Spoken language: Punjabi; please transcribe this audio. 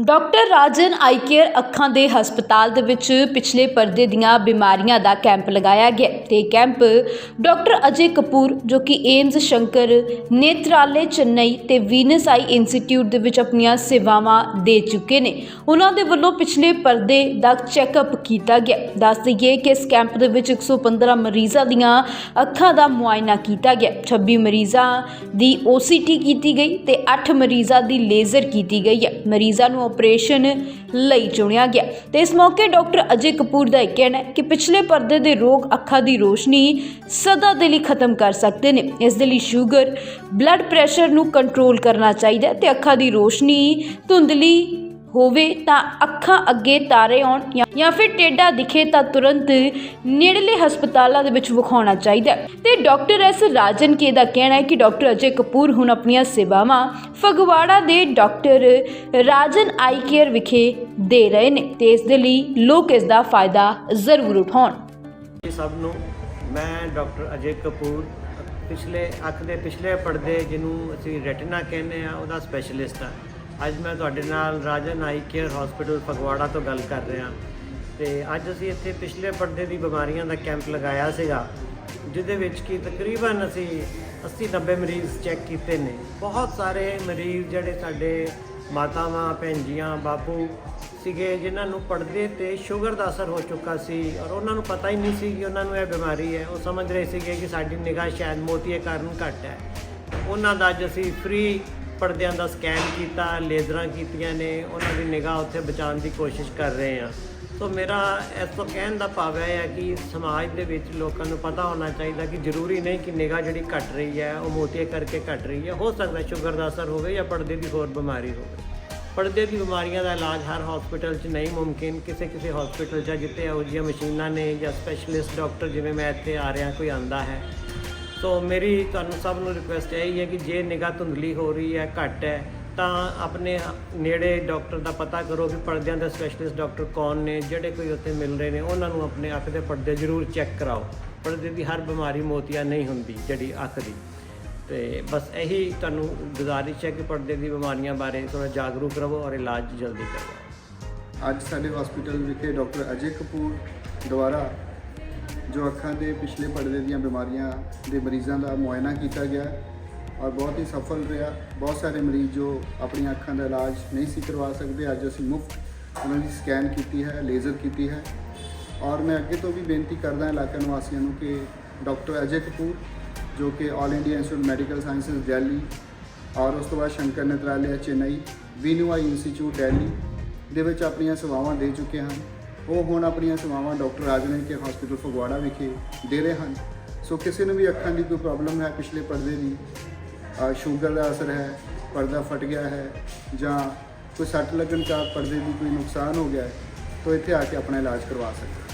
ਡਾਕਟਰ ਰਾਜਨ ਆਈ ਕੇਅਰ ਅੱਖਾਂ ਦੇ ਹਸਪਤਾਲ ਦੇ ਵਿੱਚ ਪਿਛਲੇ ਪਰਦੇ ਦੀਆਂ ਬਿਮਾਰੀਆਂ ਦਾ ਕੈਂਪ ਲਗਾਇਆ ਗਿਆ। ਤੇ ਕੈਂਪ ਡਾਕਟਰ ਅਜੇ ਕਪੂਰ, ਜੋ ਕਿ ਏਮਜ਼, ਸ਼ੰਕਰ, ਨੇਤਰਾਲੇ, ਚੇਨਈ ਤੇ ਵੀਨਸ ਆਈ ਇੰਸਟੀਚਿਊਟ ਦੇ ਵਿੱਚ ਆਪਣੀਆਂ ਸੇਵਾਵਾਂ ਦੇ ਚੁੱਕੇ ਨੇ। ਉਹਨਾਂ ਦੇ ਵੱਲੋਂ ਪਿਛਲੇ ਪਰਦੇ ਦਾ ਚੈੱਕਅਪ ਕੀਤਾ ਗਿਆ। ਦੱਸ ਦਈਏ ਕਿ ਇਸ ਕੈਂਪ ਦੇ ਵਿੱਚ 115 ਮਰੀਜ਼ਾਂ ਦੀਆਂ ਅੱਖਾਂ ਦਾ ਮੁਆਇਨਾ ਕੀਤਾ ਗਿਆ। 26 ਮਰੀਜ਼ਾਂ ਦੀ OCT ਕੀਤੀ ਗਈ ਤੇ 8 ਮਰੀਜ਼ਾਂ ਦੀ ਲੇਜ਼ਰ ਕੀਤੀ ਗਈ ਹੈ। ਮਰੀਜ਼ਾਂ ਨੂੰ ਆਪਰੇਸ਼ਨ ਲਈ ਚੁਣਿਆ ਗਿਆ। ਤੇ ਇਸ ਮੌਕੇ ਡਾਕਟਰ ਅਜੇ ਕਪੂਰ ਦਾ ਇਹ ਕਹਿਣਾ ਹੈ ਕਿ ਪਿਛਲੇ ਪਰਦੇ ਦੇ ਰੋਗ ਅੱਖਾਂ ਦੀ ਰੋਸ਼ਨੀ ਸਦਾ ਦੇ ਲਈ ਖਤਮ ਕਰ ਸਕਦੇ ਨੇ। ਇਸ ਦੇ ਲਈ ਸ਼ੂਗਰ ਬਲੱਡ ਪ੍ਰੈਸ਼ਰ ਨੂੰ ਕੰਟਰੋਲ ਕਰਨਾ ਚਾਹੀਦਾ ਹੈ ਤੇ ਅੱਖਾਂ ਦੀ ਰੋਸ਼ਨੀ ਧੁੰਦਲੀ ਹੋਵੇ ਤਾਂ ਅੱਖਾਂ ਅੱਗੇ ਤਾਰੇ ਆਉਣ ਜਾਂ- ਫਿਰ ਟੇਡਾ ਦਿਖੇ ਤਾਂ ਤੁਰੰਤ ਨੇੜਲੇ ਹਸਪਤਾਲਾਂ ਦੇ ਵਿੱਚ ਵਿਖਾਉਣਾ ਚਾਹੀਦਾ ਤੇ ਡਾਕਟਰ ਐਸ ਰਾਜਨ ਕੇ ਦਾ ਕਹਿਣਾ ਹੈ ਕਿ ਡਾਕਟਰ ਅਜੇ ਕਪੂਰ ਹੁਣ ਆਪਣੀਆਂ ਸੇਵਾਵਾਂ ਫਗਵਾੜਾ ਦੇ ਡਾਕਟਰ ਰਾਜਨ ਆਈ ਕੇਅਰ ਵਿਖੇ ਦੇ ਰਹੇ ਨੇ ਤੇ ਇਸ ਦੇ ਲਈ ਲੋਕ ਇਸ ਦਾ ਫਾਇਦਾ ਜ਼ਰੂਰ ਉਠਾਉਣ। ਸਭ ਨੂੰ ਮੈਂ ਡਾਕਟਰ ਅਜੇ ਕਪੂਰ ਪਿਛਲੇ ਅੱਖ ਦੇ ਪਿਛਲੇ ਪਰਦੇ ਜਿਹਨੂੰ ਅਸੀਂ ਰੈਟੀਨਾ ਕਹਿੰਦੇ ਆ ਉਹਦਾ ਸਪੈਸ਼ਲਿਸਟ ਆ ਅੱਜ ਮੈਂ ਤੁਹਾਡੇ ਨਾਲ Rajan eye care hospital Phagwara ਤੋਂ ਗੱਲ ਕਰ ਰਿਹਾ। ਤੇ ਅੱਜ ਅਸੀਂ ਇੱਥੇ ਪਿਛਲੇ ਪਰਦੇ ਦੀ ਬਿਮਾਰੀਆਂ ਦਾ ਕੈਂਪ ਲਗਾਇਆ ਸੀਗਾ, ਜਿਹਦੇ ਵਿੱਚ ਕੀ ਤਕਰੀਬਨ ਅਸੀਂ 80 90 ਮਰੀਜ਼ ਚੈੱਕ ਕੀਤੇ ਨੇ। ਬਹੁਤ ਸਾਰੇ ਮਰੀਜ਼ ਜਿਹੜੇ ਸਾਡੇ ਮਾਤਾਵਾਂ ਭੈਣ ਜੀਆਂ ਬਾਪੂ ਸੀਗੇ, ਜਿਨ੍ਹਾਂ ਨੂੰ ਪਰਦੇ ਤੇ ਸ਼ੂਗਰ ਦਾ ਅਸਰ ਹੋ ਚੁੱਕਾ ਸੀ ਔਰ ਉਹਨਾਂ ਨੂੰ ਪਤਾ ਹੀ ਨਹੀਂ ਸੀ ਕਿ ਉਹਨਾਂ ਨੂੰ ਇਹ ਬਿਮਾਰੀ ਹੈ। ਉਹ ਸਮਝ ਰਹੇ ਸੀਗੇ ਕਿ ਸਾਡੀ ਨਿਗਾਹ ਸ਼ਾਇਦ ਮੋਤੀਏ ਕਾਰਨ ਘੱਟ ਹੈ। ਉਹਨਾਂ ਦਾ ਅੱਜ ਅਸੀਂ ਫ੍ਰੀ ਪਰਦਿਆਂ ਦਾ ਸਕੈਨ ਕੀਤਾ, ਲੇਜ਼ਰਾਂ ਕੀਤੀਆਂ ਨੇ, ਉਹਨਾਂ ਦੀ ਨਿਗਾਹ ਉੱਥੇ ਬਚਾਉਣ ਦੀ ਕੋਸ਼ਿਸ਼ ਕਰ ਰਹੇ ਹਾਂ। ਸੋ ਮੇਰਾ ਇਸ ਤੋਂ ਕਹਿਣ ਦਾ ਭਾਵ ਇਹ ਹੈ ਕਿ ਸਮਾਜ ਦੇ ਵਿੱਚ ਲੋਕਾਂ ਨੂੰ ਪਤਾ ਹੋਣਾ ਚਾਹੀਦਾ ਕਿ ਜ਼ਰੂਰੀ ਨਹੀਂ ਕਿ ਨਿਗਾਹ ਜਿਹੜੀ ਘਟ ਰਹੀ ਹੈ, ਉਹ ਮੋਤੀਏ ਕਰਕੇ ਘਟ ਰਹੀ ਹੈ। ਹੋ ਸਕਦਾ ਸ਼ੂਗਰ ਦਾ ਅਸਰ ਹੋਵੇ ਜਾਂ ਪਰਦੇ ਦੀ ਹੋਰ ਬਿਮਾਰੀ ਹੋਵੇ। ਪਰਦੇ ਦੀ ਬਿਮਾਰੀਆਂ ਦਾ ਇਲਾਜ ਹਰ ਹਸਪੀਟਲ 'ਚ ਨਹੀਂ ਮੁਮਕਿਨ। ਕਿਸੇ ਕਿਸੇ ਹਸਪੀਟਲ 'ਚ ਜਿੱਥੇ ਇਹੋ ਜਿਹੀਆਂ ਮਸ਼ੀਨਾਂ ਨੇ ਜਾਂ ਸਪੈਸ਼ਲਿਸਟ ਡਾਕਟਰ ਜਿਵੇਂ ਮੈਂ ਇੱਥੇ ਆ ਰਿਹਾ, ਕੋਈ ਆਂਦਾ ਹੈ। ਸੋ ਮੇਰੀ ਤੁਹਾਨੂੰ ਸਭ ਨੂੰ ਰਿਕੁਐਸਟ ਇਹ ਹੀ ਹੈ ਕਿ ਜੇ ਨਿਗਾਹ ਧੁੰਦਲੀ ਹੋ ਰਹੀ ਹੈ, ਘੱਟ ਹੈ, ਤਾਂ ਆਪਣੇ ਨੇੜੇ ਡਾਕਟਰ ਦਾ ਪਤਾ ਕਰੋ ਕਿ ਪਰਦਿਆਂ ਦੇ ਸਪੈਸ਼ਲਿਸਟ ਡਾਕਟਰ ਕੌਣ ਨੇ, ਜਿਹੜੇ ਕੋਈ ਉੱਥੇ ਮਿਲ ਰਹੇ ਨੇ, ਉਹਨਾਂ ਨੂੰ ਆਪਣੇ ਅੱਖ ਦੇ ਪਰਦੇ ਜ਼ਰੂਰ ਚੈੱਕ ਕਰਾਓ। ਪਰਦੇ ਦੀ ਹਰ ਬਿਮਾਰੀ ਮੋਤੀਆ ਨਹੀਂ ਹੁੰਦੀ, ਜਿਹੜੀ ਅੱਖ ਦੀ। ਤੇ ਬਸ ਇਹੀ ਤੁਹਾਨੂੰ ਗੁਜ਼ਾਰਿਸ਼ ਹੈ ਕਿ ਪਰਦੇ ਦੀ ਬਿਮਾਰੀਆਂ ਬਾਰੇ ਥੋੜਾ ਜਾਗਰੂਕ ਰਹੋ ਔਰ ਇਲਾਜ ਜਲਦੀ ਕਰਵਾਓ ਅੱਜ ਸਾਡੇ ਹਸਪੀਟਲ ਵਿਖੇ ਡਾਕਟਰ ਅਜੇ ਕਪੂਰ ਦੁਆਰਾ ਜੋ ਅੱਖਾਂ ਦੇ ਪਿਛਲੇ ਪਰਦੇ ਦੀਆਂ ਬਿਮਾਰੀਆਂ ਦੇ ਮਰੀਜ਼ਾਂ ਦਾ ਮੁਆਇਨਾ ਕੀਤਾ ਗਿਆ ਔਰ ਬਹੁਤ ਹੀ ਸਫਲ ਰਿਹਾ। ਬਹੁਤ ਸਾਰੇ ਮਰੀਜ਼ ਜੋ ਆਪਣੀਆਂ ਅੱਖਾਂ ਦਾ ਇਲਾਜ ਨਹੀਂ ਸੀ ਕਰਵਾ ਸਕਦੇ, ਅੱਜ ਅਸੀਂ ਮੁਫਤ ਉਹਨਾਂ ਦੀ ਸਕੈਨ ਕੀਤੀ ਹੈ, ਲੇਜ਼ਰ ਕੀਤੀ ਹੈ। ਔਰ ਮੈਂ ਅੱਗੇ ਤੋਂ ਵੀ ਬੇਨਤੀ ਕਰਦਾ ਇਲਾਕਾ ਨਿਵਾਸੀਆਂ ਨੂੰ ਕਿ ਡਾਕਟਰ ਅਜੇ ਕਪੂਰ, ਜੋ ਕਿ all India institute medical sciences Delhi, ਔਰ ਉਸ ਤੋਂ ਬਾਅਦ ਸ਼ੰਕਰ ਨੇਤਰਾਲਿਆ, ਚੇਨਈ ਵੀਨੂਆਈ ਇੰਸਟੀਚਿਊਟ, ਦਿੱਲੀ, ਦੇ ਵਿੱਚ ਆਪਣੀਆਂ ਸੇਵਾਵਾਂ ਦੇ ਚੁੱਕੇ ਹਨ। ਉਹ ਹੁਣ ਆਪਣੀਆਂ ਸੇਵਾਵਾਂ ਡਾਕਟਰ ਰਾਜਨ ਕੇ ਹਸਪੀਟਲ ਫਗਵਾੜਾ ਵਿਖੇ ਦੇ ਰਹੇ ਹਨ। ਸੋ ਕਿਸੇ ਨੂੰ ਵੀ ਅੱਖਾਂ ਦੀ ਕੋਈ ਪ੍ਰੋਬਲਮ ਹੈ, ਪਿਛਲੇ ਪਰਦੇ ਦੀ ਸ਼ੂਗਰ ਦਾ ਅਸਰ ਹੈ, ਪਰਦਾ ਫਟ ਗਿਆ ਹੈ, ਜਾਂ ਕੋਈ ਸੱਟ ਲੱਗਣ ਕਾਰਨ ਪਰਦੇ ਦੀ ਕੋਈ ਨੁਕਸਾਨ ਹੋ ਗਿਆ ਹੈ, ਤਾਂ ਇੱਥੇ ਆ ਕੇ ਆਪਣਾ ਇਲਾਜ ਕਰਵਾ ਸਕਦੇ